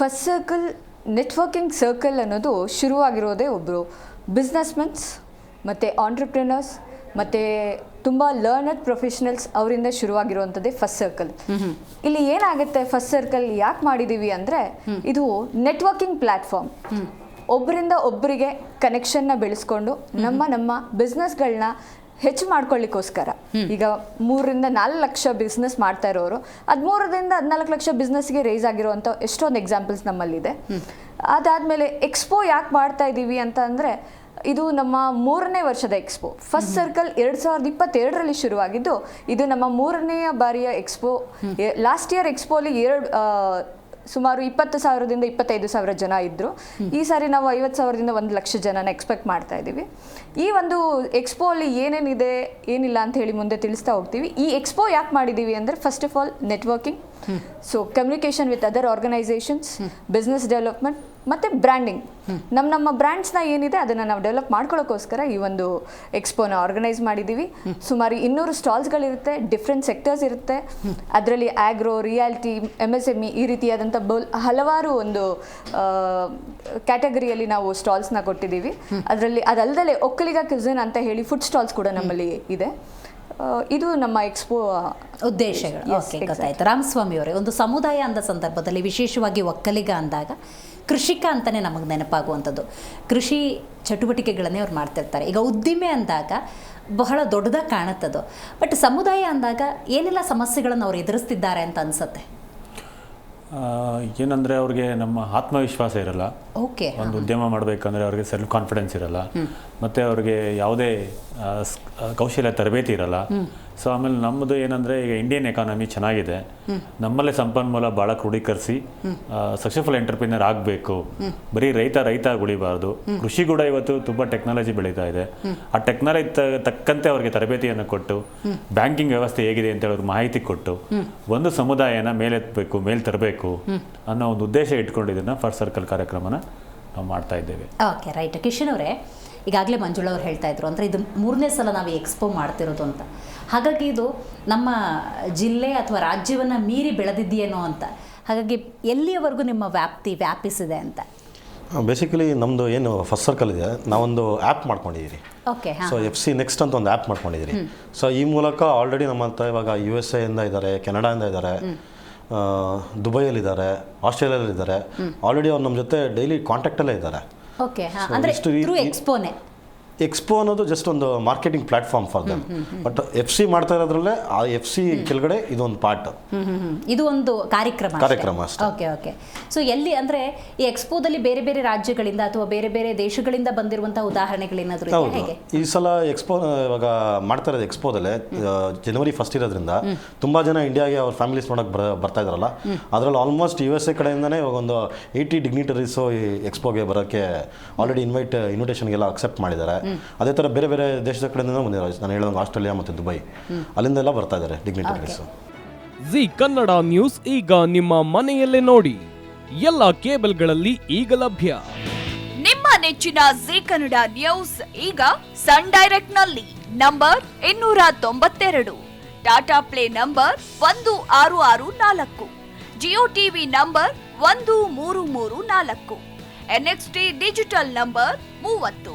First circle networking circle ಅನ್ನೋದು ಶುರುವಾಗಿರೋದೇ ಒಬ್ಬರು ಬಿಸ್ನೆಸ್ಮೆನ್ಸ್ ಮತ್ತು ಆಂಟ್ರಪ್ರಿನರ್ಸ್ ಮತ್ತು ತುಂಬ ಲರ್ನರ್ಡ್ ಪ್ರೊಫೆಷನಲ್ಸ್ ಅವರಿಂದ ಶುರುವಾಗಿರುವಂಥದ್ದೇ ಫಸ್ಟ್ ಸರ್ಕಲ್ ಇಲ್ಲಿ ಏನಾಗುತ್ತೆ ಫಸ್ಟ್ ಸರ್ಕಲ್ ಯಾಕೆ ಮಾಡಿದ್ದೀವಿ ಅಂದರೆ ಇದು ನೆಟ್ವರ್ಕಿಂಗ್ ಪ್ಲ್ಯಾಟ್ಫಾರ್ಮ್ ಒಬ್ಬರಿಂದ ಒಬ್ಬರಿಗೆ ಕನೆಕ್ಷನ್ನ ಬೆಳೆಸ್ಕೊಂಡು ನಮ್ಮ ನಮ್ಮ ಬಿಸ್ನೆಸ್ಗಳನ್ನ ಹೆಚ್ಚು ಮಾಡ್ಕೊಳ್ಳಿಕ್ಕೋಸ್ಕರ. ಈಗ ಮೂರರಿಂದ ನಾಲ್ಕು ಲಕ್ಷ ಬಿಸ್ನೆಸ್ ಮಾಡ್ತಾ ಇರೋರು. ಹದಿಮೂರರಿಂದ ಹದಿನಾಲ್ಕು ಲಕ್ಷ ಬಿಸ್ನೆಸ್ಗೆ ರೇಸ್ ಆಗಿರುವಂಥ ಎಷ್ಟೊಂದು ಎಕ್ಸಾಂಪಲ್ಸ್ ನಮ್ಮಲ್ಲಿದೆ. ಅದಾದಮೇಲೆ ಎಕ್ಸ್ಪೋ ಯಾಕೆ ಮಾಡ್ತಾ ಇದ್ದೀವಿ ಅಂತ ಅಂದರೆ ಇದು ನಮ್ಮ ಮೂರನೇ ವರ್ಷದ ಎಕ್ಸ್ಪೋ ಫಸ್ಟ್ ಸರ್ಕಲ್ ಎರಡು ಸಾವಿರದ ಇಪ್ಪತ್ತೆರಡರಲ್ಲಿ ಶುರುವಾಗಿದ್ದು ಇದು ನಮ್ಮ ಮೂರನೆಯ ಬಾರಿಯ ಎಕ್ಸ್ಪೋ ಲಾಸ್ಟ್ ಇಯರ್ ಎಕ್ಸ್ಪೋಲಿ ಎರಡು ಸುಮಾರು ಇಪ್ಪತ್ತು ಸಾವಿರದಿಂದ ಇಪ್ಪತ್ತೈದು ಸಾವಿರ ಜನ ಇದ್ದರು ಈ ಸಾರಿ ನಾವು ಐವತ್ತು ಸಾವಿರದಿಂದ ಒಂದು ಲಕ್ಷ ಜನನ ಎಕ್ಸ್ಪೆಕ್ಟ್ ಮಾಡ್ತಾ ಇದ್ದೀವಿ. ಈ ಒಂದು ಎಕ್ಸ್ಪೋ ಅಲ್ಲಿ ಏನೇನಿದೆ ಏನಿಲ್ಲ ಅಂತ ಹೇಳಿ ಮುಂದೆ ತಿಳಿಸ್ತಾ ಹೋಗ್ತೀವಿ. ಈ ಎಕ್ಸ್ಪೋ ಯಾಕೆ ಮಾಡಿದ್ದೀವಿ ಅಂದರೆ first of all networking so communication with other organisations business development ಮತ್ತು ಬ್ರ್ಯಾಂಡಿಂಗ್ ನಮ್ಮ ನಮ್ಮ ಬ್ರ್ಯಾಂಡ್ಸ್ನ ಏನಿದೆ ಅದನ್ನು ನಾವು ಡೆವಲಪ್ ಮಾಡ್ಕೊಳ್ಳೋಕ್ಕೋಸ್ಕರ ಈ ಒಂದು ಎಕ್ಸ್ಪೋನ ಆರ್ಗನೈಸ್ ಮಾಡಿದ್ದೀವಿ ಸುಮಾರು ಇನ್ನೂರು ಸ್ಟಾಲ್ಸ್ಗಳಿರುತ್ತೆ ಡಿಫ್ರೆಂಟ್ ಸೆಕ್ಟರ್ಸ್ ಇರುತ್ತೆ. ಅದರಲ್ಲಿ agro reality M S M E ಈ ರೀತಿಯಾದಂಥ ಬಲ್ ಹಲವಾರು ಒಂದು ಕ್ಯಾಟಗರಿಯಲ್ಲಿ ನಾವು ಸ್ಟಾಲ್ಸ್ನ ಕೊಟ್ಟಿದ್ದೀವಿ ಅದರಲ್ಲಿ ಅದಲ್ಲದೆ ಒಕ್ಕಲಿಗ ಕ್ಯೂಸನ್ ಅಂತ ಹೇಳಿ ಫುಡ್ ಸ್ಟಾಲ್ಸ್ ಕೂಡ ನಮ್ಮಲ್ಲಿ ಇದೆ. ಇದು ನಮ್ಮ ಎಕ್ಸ್ಪೋ ಉದ್ದೇಶಗಳು. ಓಕೆ ಗೊತ್ತಾಯ್ತು. ರಾಮಸ್ವಾಮಿ ಅವರೇ ಒಂದು ಸಮುದಾಯ ಅಂದ ಸಂದರ್ಭದಲ್ಲಿ ವಿಶೇಷವಾಗಿ ಒಕ್ಕಲಿಗ ಅಂದಾಗ ಕೃಷಿಕ ಅಂತಲೇ ನಮಗೆ ನೆನಪಾಗುವಂಥದ್ದು. ಕೃಷಿ ಚಟುವಟಿಕೆಗಳನ್ನೇ ಅವ್ರು ಮಾಡ್ತಿರ್ತಾರೆ. ಈಗ ಉದ್ದಿಮೆ ಅಂದಾಗ ಬಹಳ ದೊಡ್ಡದಾಗಿ ಕಾಣುತ್ತದು. ಬಟ್ ಸಮುದಾಯ ಅಂದಾಗ ಏನೆಲ್ಲ ಸಮಸ್ಯೆಗಳನ್ನು ಅವ್ರು ಎದುರಿಸ್ತಿದ್ದಾರೆ ಅಂತ ಅನ್ಸುತ್ತೆ? ಏನಂದರೆ ಅವ್ರಿಗೆ ನಮ್ಮ ಆತ್ಮವಿಶ್ವಾಸ ಇರಲ್ಲ. ಓಕೆ ಒಂದು ಉದ್ಯಮ ಮಾಡಬೇಕಂದ್ರೆ ಅವ್ರಿಗೆ ಸೆಲ್ಫ್ ಕಾನ್ಫಿಡೆನ್ಸ್ ಇರಲ್ಲ. ಮತ್ತು ಅವ್ರಿಗೆ ಯಾವುದೇ ಕೌಶಲ್ಯ ತರಬೇತಿ ಇರಲ್ಲ. ಸೊ ಆಮೇಲೆ ನಮ್ಮದು ಏನಂದ್ರೆ ಈಗ ಇಂಡಿಯನ್ ಎಕಾನಮಿ ಚೆನ್ನಾಗಿದೆ. ನಮ್ಮಲ್ಲೇ ಸಂಪನ್ಮೂಲ ಭಾಳ ಕ್ರೋಢೀಕರಿಸಿ ಸಕ್ಸಸ್ಫುಲ್ ಎಂಟರ್ಪ್ರಿನರ್ ಆಗಬೇಕು. ಬರೀ ರೈತ ರೈತ ಉಳಿಬಾರ್ದು ಕೃಷಿ ಕೂಡ ಇವತ್ತು ತುಂಬಾ ಟೆಕ್ನಾಲಜಿ ಬೆಳೀತಾ ಇದೆ. ಆ ಟೆಕ್ನಾಲಜಿ ತಕ್ಕಂತೆ ಅವರಿಗೆ ತರಬೇತಿಯನ್ನು ಕೊಟ್ಟು ಬ್ಯಾಂಕಿಂಗ್ ವ್ಯವಸ್ಥೆ ಹೇಗಿದೆ ಅಂತ ಹೇಳೋದು ಮಾಹಿತಿ ಕೊಟ್ಟು, ಒಂದು ಸಮುದಾಯನ ಮೇಲೆತ್ತಬೇಕು ಮೇಲ್ ತರಬೇಕು ಅನ್ನೋ ಒಂದು ಉದ್ದೇಶ ಇಟ್ಕೊಂಡು ಇದನ್ನ ಫಸ್ಟ್ ಸರ್ಕಲ್ ಕಾರ್ಯಕ್ರಮನ ನಾವು ಮಾಡ್ತಾ ಇದ್ದೇವೆ. ಓಕೆ ರೈಟ್ ಕಿಶನ್ ಅವರೇ ಈಗಾಗಲೇ ಮಂಜುಳ ಅವ್ರು ಹೇಳ್ತಾ ಇದ್ರು. ಅಂದರೆ ಇದು ಮೂರನೇ ಸಲ ನಾವು ಎಕ್ಸ್ಪೋ ಮಾಡ್ತಿರೋದು ಅಂತ. ಹಾಗಾಗಿ ಇದು ನಮ್ಮ ಜಿಲ್ಲೆ ಅಥವಾ ರಾಜ್ಯವನ್ನು ಮೀರಿ ಬೆಳೆದಿದೆಯೇನೋ ಅಂತ. ಹಾಗಾಗಿ ಎಲ್ಲಿಯವರೆಗೂ ನಿಮ್ಮ ವ್ಯಾಪ್ತಿ ವ್ಯಾಪಿಸಿದೆ ಅಂತ? ಬೇಸಿಕಲಿ ನಮ್ಮದು ಏನು ಫಸ್ಟ್ ಸರ್ಕಲ್ ಇದೆ. ನಾವೊಂದು ಆ್ಯಪ್ ಮಾಡ್ಕೊಂಡಿದ್ದೀರಿ okay so F C next ಅಂತ ಒಂದು ಆ್ಯಪ್ ಮಾಡ್ಕೊಂಡಿದ್ದೀರಿ ಸೊ ಈ ಮೂಲಕ ಆಲ್ರೆಡಿ ನಮ್ಮ ಹತ್ರ ಇವಾಗ ಯು ಎಸ್ ಎಯಿಂದ ಇದ್ದಾರೆ ಕೆನಡಾಯಿಂದ ಇದ್ದಾರೆ ದುಬೈಯಲ್ಲಿದ್ದಾರೆ ಆಸ್ಟ್ರೇಲಿಯಲ್ಲಿದ್ದಾರೆ. ಆಲ್ರೆಡಿ ಅವ್ರು ನಮ್ಮ ಜೊತೆ ಡೈಲಿ ಕಾಂಟ್ಯಾಕ್ಟಲ್ಲೇ ಇದ್ದಾರೆ. ಓಕೆ ಅಂದರೆ ಥ್ರೂ ಎಕ್ಸ್ಪೋನೆ ಎಕ್ಸ್ಪೋ ಅನ್ನೋದು ಜಸ್ಟ್ ಒಂದು marketing platform for them but F C ಮಾಡ್ತಾ ಇರೋದ್ರಲ್ಲೇ ಆ ಎಫ್ ಸಿ ಕೆಳಗಡೆ ಇದೊಂದು ಪಾರ್ಟ್. ಇದು ಒಂದು ಕಾರ್ಯಕ್ರಮ ಕಾರ್ಯಕ್ರಮ. ಓಕೆ ಓಕೆ ಸೊ ಎಲ್ಲಿ ಅಂದ್ರೆ ಈ ಎಕ್ಸ್ಪೋದಲ್ಲಿ ಬೇರೆ ಬೇರೆ ರಾಜ್ಯಗಳಿಂದ ಅಥವಾ ಬೇರೆ ಬೇರೆ ದೇಶಗಳಿಂದ ಬಂದಿರುವಂತಹ ಉದಾಹರಣೆಗಳೇನಾದರೂ ಹೌದು. ಈ ಸಲ ಎಕ್ಸ್ಪೋ ಇವಾಗ ಮಾಡ್ತಾ ಇರೋದು ಎಕ್ಸ್ಪೋದಲ್ಲೇ ಜನವರಿ ಫಸ್ಟ್ ಇರೋದ್ರಿಂದ ತುಂಬಾ ಜನ ಇಂಡಿಯಾಗೆ ಅವ್ರ ಫ್ಯಾಮಿಲೀಸ್ ನೋಡಕ್ ಬರ ಬರ್ತಾ ಇದಾರಲ್ಲ ಅದರಲ್ಲಿ ಆಲ್ಮೋಸ್ಟ್ ಯು ಎಸ್ ಎ ಕಡೆಯಿಂದನೇ ಇವಾಗ ಒಂದು ಏಯ್ಟಿ ಡಿಗ್ನಿಟರೀಸು ಈ ಎಕ್ಸ್ಪೋಗೆ ಬರೋಕ್ಕೆ ಆಲ್ರೆಡಿ ಇನ್ವೈಟ್ ಇನ್ವಿಟೇಷನ್ಗೆಲ್ಲ ಅಕ್ಸೆಪ್ಟ್ ಮಾಡಿದ್ದಾರೆ. ಅದೇ ಥರ ಬೇರೆ ಬೇರೆ ದೇಶದ ಕಡೆಯಿಂದ ಬಂದಿದ್ದಾರೆ. ನಾನು ಹೇಳಿದಂಗೆ ಆಸ್ಟ್ರೇಲಿಯಾ ಮತ್ತು ದುಬೈ. ಅಲ್ಲಿಂದೆಲ್ಲ ಬರ್ತಾ ಇದ್ದಾರೆ ಡಿಗ್ನಿಟರೀಸ್ ಜಿ ಕನ್ನಡ ನ್ಯೂಸ್ ಈಗ ನಿಮ್ಮ ಮನೆಯಲ್ಲೇ ನೋಡಿ. ಎಲ್ಲ ಕೇಬಲ್ಗಳಲ್ಲಿ ಈಗ ಲಭ್ಯ. ನಿಮ್ಮ ನೆಚ್ಚಿನ ಜಿ ಕನ್ನಡ ನ್ಯೂಸ್ ಈಗ ಸನ್ ಡೈರೆಕ್ಟ್ನಲ್ಲಿ ನಂಬರ್ ಇನ್ನೂರ ತೊಂಬತ್ತೆರಡು. ಟಾಟಾ ಪ್ಲೇ ನಂಬರ್ ಒಂದು ಆರು ಆರು ನಾಲ್ಕು. ಜಿಯೋ ಟಿವಿ ನಂಬರ್ ಒಂದು ಮೂರು ಮೂರು ನಾಲ್ಕು. ಎನ್ಎಕ್ಸ್ಟಿ ಡಿಜಿಟಲ್ ನಂಬರ್ ಮೂವತ್ತು.